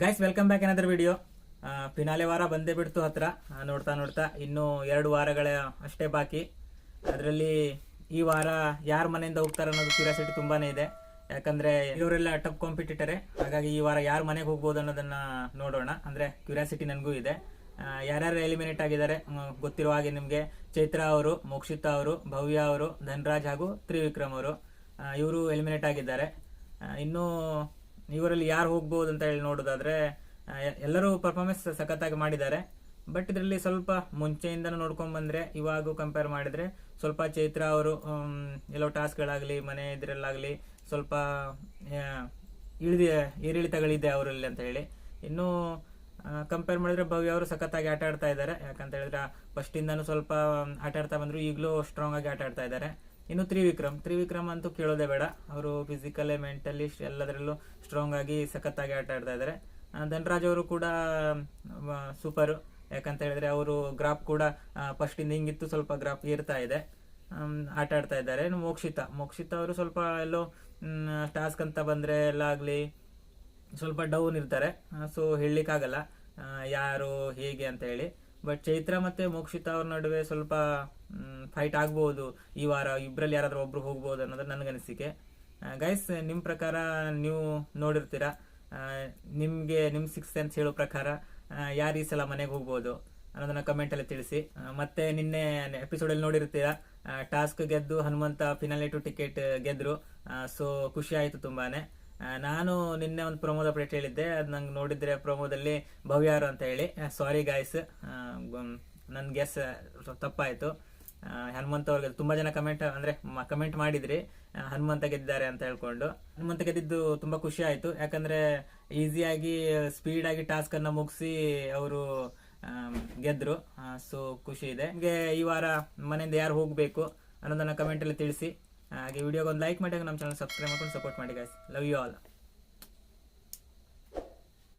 Guys welcome back ಏನಾದ್ರು video finale ವಾರ ಬಂದೇ ಬಿಡ್ತು ಹತ್ರ. ನೋಡ್ತಾ ನೋಡ್ತಾ ಇನ್ನೂ ಎರಡು ವಾರಗಳ ಅಷ್ಟೇ ಬಾಕಿ. ಅದರಲ್ಲಿ ಈ ವಾರ ಯಾರ ಮನೆಯಿಂದ ಹೋಗ್ತಾರೆ ಅನ್ನೋದು ಕ್ಯೂರಿಯಾಸಿಟಿ ತುಂಬಾ ಇದೆ. ಯಾಕಂದ್ರೆ ಇವರೆಲ್ಲ ಟಫ್ ಕಾಂಪಿಟೇಟರೇ ಹಾಗಾಗಿ ಈ ವಾರ ಯಾರ ಮನೆಗೆ ಹೋಗ್ಬೋದು ಅನ್ನೋದನ್ನ ನೋಡೋಣ. ಅಂದ್ರೆ ಕ್ಯೂರಿಯಾಸಿಟಿ ನನಗೂ ಇದೆ. ಯಾರ್ಯಾರು ಎಲಿಮಿನೇಟ್ ಆಗಿದ್ದಾರೆ ಗೊತ್ತಿರುವ ಹಾಗೆ ನಿಮಗೆ ಚೈತ್ರ ಅವರು, ಮೋಕ್ಷಿತಾ ಅವರು, ಭವ್ಯ ಅವರು, ಧನ್ರಾಜ್ ಹಾಗೂ ತ್ರಿವಿಕ್ರಮ್ ಅವರು ಇವರು ಎಲಿಮಿನೇಟ್ ಆಗಿದ್ದಾರೆ. ಇನ್ನು ಇವರಲ್ಲಿ ಯಾರು ಹೋಗ್ಬೋದು ಅಂತ ಹೇಳಿ ನೋಡೋದಾದ್ರೆ ಎಲ್ಲರೂ ಪರ್ಫಾರ್ಮೆನ್ಸ್ ಸಖತ್ತಾಗಿ ಮಾಡಿದ್ದಾರೆ. ಬಟ್ ಇದರಲ್ಲಿ ಸ್ವಲ್ಪ ಮುಂಚೆಯಿಂದ ನೋಡ್ಕೊಂಡ್ ಬಂದ್ರೆ, ಇವಾಗ ಕಂಪೇರ್ ಮಾಡಿದ್ರೆ, ಸ್ವಲ್ಪ ಚೈತ್ರ ಅವರು ಎಲ್ಲೋ ಟಾಸ್ಕ್ಗಳಾಗಲಿ ಮನೆ ಇದರಲ್ಲಾಗಲಿ, ಸ್ವಲ್ಪ ಇಳಿದ, ಏರಿಳಿತಗಳಿದೆ ಅವರಲ್ಲಿ ಅಂತ ಹೇಳಿ. ಇನ್ನು ಕಂಪೇರ್ ಮಾಡಿದ್ರೆ ಭವ್ಯ ಅವರು ಸಖತ್ತಾಗಿ ಆಟ ಆಡ್ತಾ ಇದ್ದಾರೆ. ಯಾಕಂತ ಹೇಳಿದ್ರೆ ಫಸ್ಟ್ ಇಂದಾನು ಸ್ವಲ್ಪ ಆಟ ಆಡ್ತಾ ಬಂದ್ರು, ಈಗಲೂ ಸ್ಟ್ರಾಂಗ್ ಆಗಿ ಆಟ ಆಡ್ತಾ ಇದ್ದಾರೆ. ಇನ್ನು ತ್ರಿವಿಕ್ರಮ್. ತ್ರಿವಿಕ್ರಮ್ ಅಂತೂ ಕೇಳೋದೇ ಬೇಡ. ಅವರು ಫಿಸಿಕಲಿ ಮೆಂಟಲಿ ಎಲ್ಲದರಲ್ಲೂ ಸ್ಟ್ರಾಂಗ್ ಆಗಿ ಸಖತ್ತಾಗಿ ಆಟ ಆಡ್ತಾ ಇದ್ದಾರೆ. ಧನರಾಜ್ ಅವರು ಕೂಡ ಸೂಪರು ಯಾಕಂತ ಹೇಳಿದ್ರೆ ಅವರು ಗ್ರಾಫ್ ಕೂಡ ಫಸ್ಟ್ ಇಂದ ಹಿಂಗಿತ್ತು ಸ್ವಲ್ಪ ಗ್ರಾಫ್ ಏರ್ತಾ ಇದೆ. ಆಟ ಆಡ್ತಾ ಇದ್ದಾರೆ. ಇನ್ನು ಮೋಕ್ಷಿತ. ಮೋಕ್ಷಿತ ಅವರು ಸ್ವಲ್ಪ ಎಲ್ಲೋ ಟಾಸ್ಕ್ ಅಂತ ಬಂದ್ರೆ ಎಲ್ಲ ಆಗ್ಲಿ, ಸ್ವಲ್ಪ ಡೌನ್ ಇರ್ತಾರೆ. ಸೊ ಹೇಳಲಿಕ್ಕಾಗಲ್ಲ. ಯಾರು, ಹೇಗೆ ಅಂತ ಹೇಳಿ. ಬಟ್ ಚೈತ್ರ ಮತ್ತೆ ಮೋಕ್ಷಿತ ಅವ್ರ ನಡುವೆ ಸ್ವಲ್ಪ ಫೈಟ್ ಆಗ್ಬೋದು. ಈ ವಾರ ಇಬ್ರಲ್ಲಿ ಯಾರಾದ್ರೂ ಒಬ್ರು ಹೋಗ್ಬೋದು ಅನ್ನೋದು ನನಗನಿಸಿಕೆ ಗೈಸ್ ನಿಮ್ಮ ಪ್ರಕಾರ ನೀವು ನೋಡಿರ್ತೀರಾ? ನಿಮಗೆ ನಿಮ್ಗೆ, ನಿಮ್ ಸಿಕ್ಸ್ ಸೆನ್ಸ್ ಹೇಳೋ ಪ್ರಕಾರ ಯಾರು ಈ ಸಲ ಮನೆಗೆ ಹೋಗ್ಬೋದು ಅನ್ನೋದನ್ನ ಕಮೆಂಟ್ ಅಲ್ಲಿ ತಿಳಿಸಿ. ಮತ್ತೆ ನಿನ್ನೆ ಎಪಿಸೋಡ್ ಅಲ್ಲಿ ನೋಡಿರ್ತೀರಾ? ಟಾಸ್ಕ್ ಗೆದ್ದು ಹನುಮಂತ ಫಿನಾಲಿಟು ಟಿಕೆಟ್ ಗೆದ್ರು. ಸೊ ಖುಷಿ ಆಯ್ತು ತುಂಬಾನೇ. ನಾನು ನಿನ್ನೆ ಒಂದು ಪ್ರೊಮೋದ ಅಪ್ಡೇಟ್ ಹೇಳಿದ್ದೆ. ಅದು ನಂಗೆ ನೋಡಿದ್ರೆ ಪ್ರೊಮೋದಲ್ಲಿ ಭವ್ಯಾರು ಅಂತ ಹೇಳಿ. ಸಾರಿ ಗಾಯ್ಸ್ ನನ್ನ ಗೆಸ್ ತಪ್ಪಾಯಿತು. ಹನುಮಂತ ಅವ್ರಿಗೆ ತುಂಬ ಜನ ಕಮೆಂಟ್ ಅಂದರೆ ಕಮೆಂಟ್ ಮಾಡಿದ್ರಿ. ಹನುಮಂತ ಗೆದ್ದಿದ್ದಾರೆ ಅಂತ ಹೇಳ್ಕೊಂಡು. ಹನುಮಂತ ಗೆದ್ದಿದ್ದು ತುಂಬ ಖುಷಿ ಆಯಿತು. ಯಾಕಂದರೆ ಈಸಿಯಾಗಿ ಸ್ಪೀಡಾಗಿ ಟಾಸ್ಕನ್ನು ಮುಗಿಸಿ ಅವರು ಗೆದ್ದರು ಸೊ ಖುಷಿ ಇದೆ. ನಿಮಗೆ ಈ ವಾರ ಮನೆಯಿಂದ ಯಾರು ಹೋಗಬೇಕು ಅನ್ನೋದನ್ನು ಕಮೆಂಟಲ್ಲಿ ತಿಳಿಸಿ. ಹಾಗೆ ವಿಡಿಯೋಗೆ ಒಂದು ಲೈಕ್ ಮಾಡಿ ನಮ್ಮ ಚಾನಲ್ ಸಬ್ಸ್ಕ್ರೈಬ್ ಮಾಡ್ಕೊಂಡು ಸಪೋರ್ಟ್ ಮಾಡಿ ಗಾಯ್ಸ್ ಲವ್ ಯು ಆಲ್